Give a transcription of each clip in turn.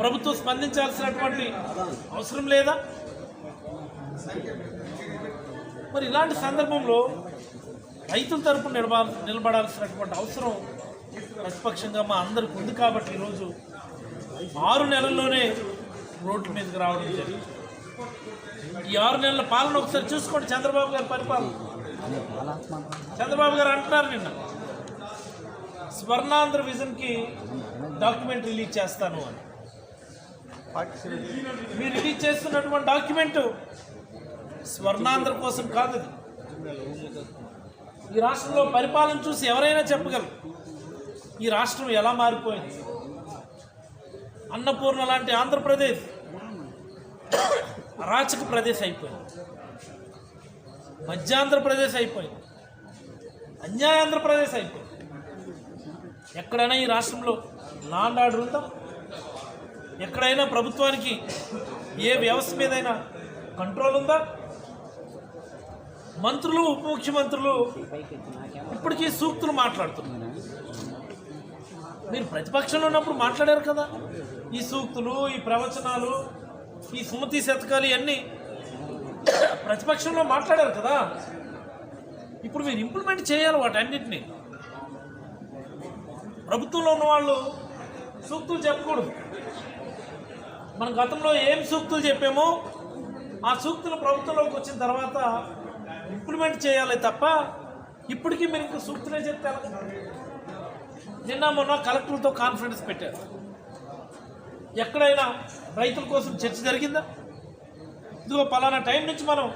ప్రభుత్వం స్పందించాల్సినటువంటి అవసరం లేదా? మరి ఇలాంటి సందర్భంలో రైతుల తరపున నిలబా నిలబడాల్సినటువంటి అవసరం ప్రతిపక్షంగా మా అందరికి ఉంది కాబట్టి ఈరోజు ఆరు నెలల్లోనే రోడ్ల మీదకి రావడం జరిగింది. ఈ ఆరు నెలల పాలన ఒకసారి చూసుకోండి చంద్రబాబు గారి పరిపాలన. చంద్రబాబు గారు అంటున్నారు నిన్న. స్వర్ణాంధ్ర విజన్కి డాక్యుమెంట్ రిలీజ్ చేస్తాను అని. మీరు రిలీజ్ చేస్తున్నటువంటి డాక్యుమెంట్ స్వర్ణాంధ్ర కోసం కాదు అది. ఈ రాష్ట్రంలో పరిపాలన చూసి ఎవరైనా చెప్పగలరు? ఈ రాష్ట్రం ఎలా మారిపోయింది? అన్నపూర్ణ లాంటి ఆంధ్రప్రదేశ్ అరాచక ప్రదేశ్ అయిపోయింది. మధ్యాంధ్రప్రదేశ్ అయిపోయింది. అన్యాయాంధ్రప్రదేశ్ అయిపోయింది. ఎక్కడైనా ఈ రాష్ట్రంలో లాండ్ ఆర్డర్ ఉందా? ఎక్కడైనా ప్రభుత్వానికి ఏ వ్యవస్థ మీదైనా కంట్రోల్ ఉందా? మంత్రులు ఉప ముఖ్యమంత్రులు ఇప్పటికీ సూక్తులు మాట్లాడుతున్నారు. మీరు ప్రతిపక్షంలో ఉన్నప్పుడు మాట్లాడారు కదా. ఈ సూక్తులు ఈ ప్రవచనాలు ఈ సుమతి శతకాలు ఇవన్నీ ప్రతిపక్షంలో మాట్లాడారు కదా. ఇప్పుడు మీరు ఇంప్లిమెంట్ చేయాలి వాటన్నిటిని. ప్రభుత్వంలో ఉన్న వాళ్ళు సూక్తులు చెప్పకూడదు. మన గతంలో ఏం సూక్తులు చెప్పామో ఆ సూక్తులు ప్రభుత్వంలోకి వచ్చిన తర్వాత ఇంప్లిమెంట్ చేయాలి తప్ప ఇప్పటికీ మీరు ఇంకా సూక్తులే చెప్తే నిన్న మొన్న కలెక్టర్లతో కాన్ఫరెన్స్ పెట్టారు. ఎక్కడైనా రైతుల కోసం చర్చ జరిగిందా? ఇదిగో పలానా టైం నుంచి మనం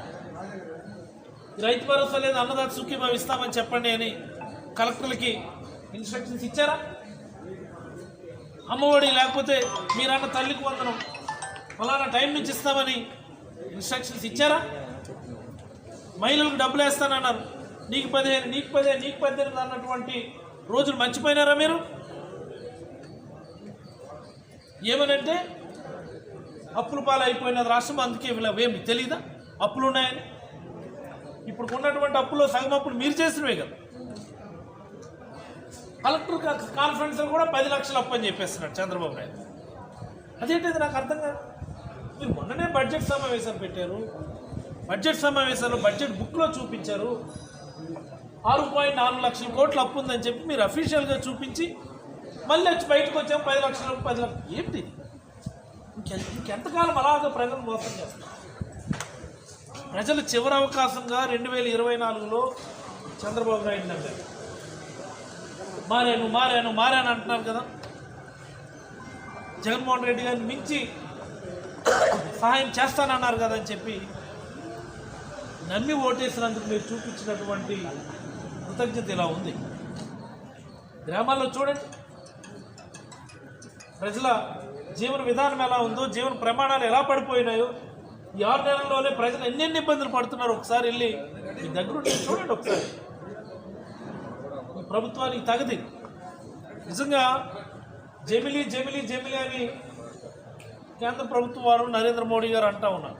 రైతు భరోసా లేదా అన్నదాత సుఖీభావిస్తామని చెప్పండి అని కలెక్టర్లకి ఇన్స్ట్రక్షన్స్ ఇచ్చారా? అమ్మఒడి లేకపోతే మీరన్న తల్లికి వందనం. ఫలానా టైం నుంచి ఇస్తామని ఇన్స్ట్రక్షన్స్ ఇచ్చారా? మహిళలకు డబ్బులు వేస్తానన్నారు. నీకు పదిహేను నీకు పదిహేను నీకు పద్దెనిమిది అన్నటువంటి రోజులు మర్చిపోయినారా మీరు? ఏమనంటే అప్పుల పాలు అయిపోయినది రాష్ట్రం అందుకే ఏమి తెలీదా? అప్పులు ఉన్నాయని ఇప్పుడు ఉన్నటువంటి అప్పులో సగం అప్పులు మీరు చేసినవే కదా. కలెక్టర్ కా- కాన్ఫరెన్స్లో కూడా పది లక్షలు అప్పు అని చెప్పేస్తున్నాడు చంద్రబాబు నాయుడు. అదేంటిది నాకు అర్థం కాదు. మీరు మొన్ననే బడ్జెట్ సమావేశం పెట్టారు. బడ్జెట్ సమావేశాలు బడ్జెట్ బుక్లో చూపించారు. ఆరు పాయింట్ నాలుగు లక్షల కోట్ల అప్పు ఉందని చెప్పి మీరు అఫీషియల్గా చూపించి మళ్ళీ వచ్చి బయటకు వచ్చాము పది లక్షలు పది లక్షలు ఏంటి? ఇంకెంత ఇంకెంతకాలం అలాగే ప్రజలు మోసం చేస్తారు? ప్రజలు చివరి అవకాశంగా రెండు వేల ఇరవై నాలుగులో చంద్రబాబు నాయుడు నమ్మారు మారాను మారాను మారాను అంటున్నారు కదా. జగన్మోహన్ రెడ్డి గారిని మించి సహాయం చేస్తానన్నారు కదా అని చెప్పి నమ్మి ఓటేసినందుకు మీరు చూపించినటువంటి కృతజ్ఞత ఇలా ఉంది. గ్రామాల్లో చూడండి. ప్రజల జీవన విధానం ఎలా ఉందో జీవన ప్రమాణాలు ఎలా పడిపోయినాయో ఈ ఆరు నెలల్లోనే ప్రజలు ఎన్నెన్ని ఇబ్బందులు పడుతున్నారు ఒకసారి వెళ్ళి మీ దగ్గర చూడండి ఒకసారి. ప్రభుత్వానికి తగది. నిజంగా జమిలీ జమిలీ జమిలీ అని కేంద్ర ప్రభుత్వం వారు నరేంద్ర మోడీ గారు అంటా ఉన్నారు.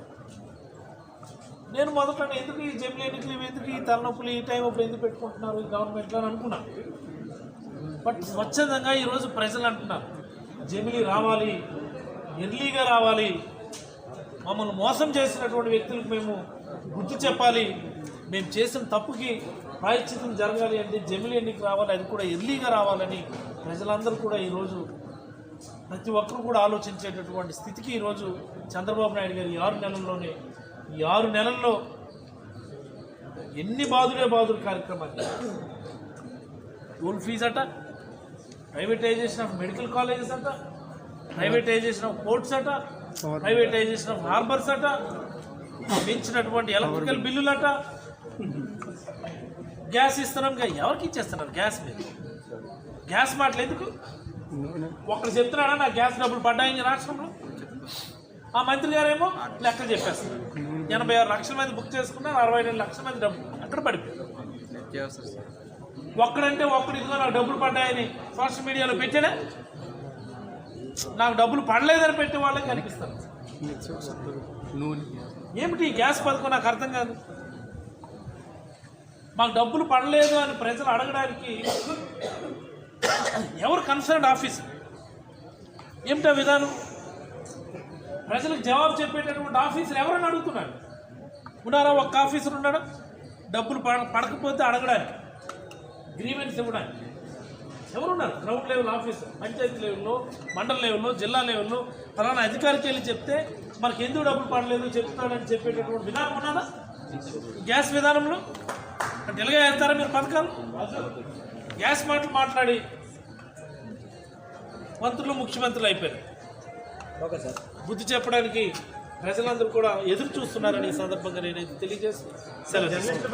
నేను మొదట ఎందుకు ఈ జమిలీ ఎన్నికలు ఎందుకు ఈ తలనొప్పులు ఈ టైం ఇప్పుడు ఎందుకు పెట్టుకుంటున్నారు ఈ గవర్నమెంట్లో అని అనుకున్నాను బట్ స్వచ్ఛందంగా ఈరోజు ప్రజలు అంటున్నారు జమిలీ రావాలి ఎర్లీగా రావాలి. మమ్మల్ని మోసం చేసినటువంటి వ్యక్తులకు మేము గుర్తు చెప్పాలి. మేము చేసిన తప్పుకి ప్రాయశ్చితం జరగాలి అంటే జమిలీ ఎన్నిక రావాలి అది కూడా ఎర్లీగా రావాలని ప్రజలందరూ కూడా ఈరోజు ప్రతి ఒక్కరు కూడా ఆలోచించేటటువంటి స్థితికి ఈరోజు చంద్రబాబు నాయుడు గారు ఈ ఆరు నెలల్లోనే ఈ ఆరు నెలల్లో ఎన్ని బాధులే బాధులు కార్యక్రమాలు? స్కూల్ ఫీజు అట ప్రైవేటైజేషన్ ఆఫ్ మెడికల్ కాలేజెస్ అట ప్రైవేటైజేషన్ ఆఫ్ పోర్ట్స్ అట ప్రైవేటైజేషన్ ఆఫ్ హార్బర్స్ అట పెంచినటువంటి ఎలక్ట్రికల్ బిల్లులట గ్యాస్ ఇస్తున్నాం ఎవరికి ఇచ్చేస్తున్నారు గ్యాస్ మీద గ్యాస్ మాటలు ఎందుకు? ఒకరు చెప్తున్నాడా నా గ్యాస్ డబ్బులు పడ్డాయి రాష్ట్రంలో? ఆ మంత్రి గారేమో లెక్కలు చెప్పేస్తున్నారు. ఎనభై ఆరు లక్షల మంది బుక్ చేసుకున్నారు అరవై రెండు లక్షల మంది డబ్బు అక్కడ పడిపోయారు. ఒక్కడంటే ఒక్కడు ఇదిగో నాకు డబ్బులు పడ్డాయని సోషల్ మీడియాలో పెట్టాడా? నాకు డబ్బులు పడలేదని పెట్టే వాళ్ళకి కనిపిస్తారు. ఏమిటి ఈ గ్యాస్ పథకం నాకు అర్థం కాదు. మాకు డబ్బులు పడలేదు అని ప్రజలు అడగడానికి ఎవరు కన్సర్న్ ఆఫీసర్ ఏమిటా విధానం? ప్రజలకు జవాబు చెప్పేటటువంటి ఆఫీసర్ ఎవరని అడుగుతున్నాడు ఉన్నారా ఒక్క ఆఫీసర్ ఉన్నాడా? డబ్బులు పడ- పడకపోతే అడగడానికి. గ్రీవెన్స్ ఇవ్వడానికి. ఎవరున్నారు? గ్రౌండ్ లెవెల్ ఆఫీసర్ పంచాయతీ లెవెల్లో మండల లెవెల్లో జిల్లా లెవెల్లో. ఫలానా అధికారికి వెళ్ళి చెప్తే మనకి ఎందుకు డబ్బులు పడలేదు చెప్తాడని చెప్పేటటువంటి విధానం ఉన్నారా గ్యాస్ విధానంలో? అంటే ఎలాగ వేస్తారా మీరు పథకాలు? గ్యాస్ మాటలు మాట్లాడి. మంత్రులు ముఖ్యమంత్రులు అయిపోయారు. Okay sir. బుద్ధి చెప్పడానికి ప్రజలందరూ కూడా ఎదురు చూస్తున్నారని ఈ సందర్భంగా నేను తెలియజేసి సెలవు తీసుకుంటున్నాను.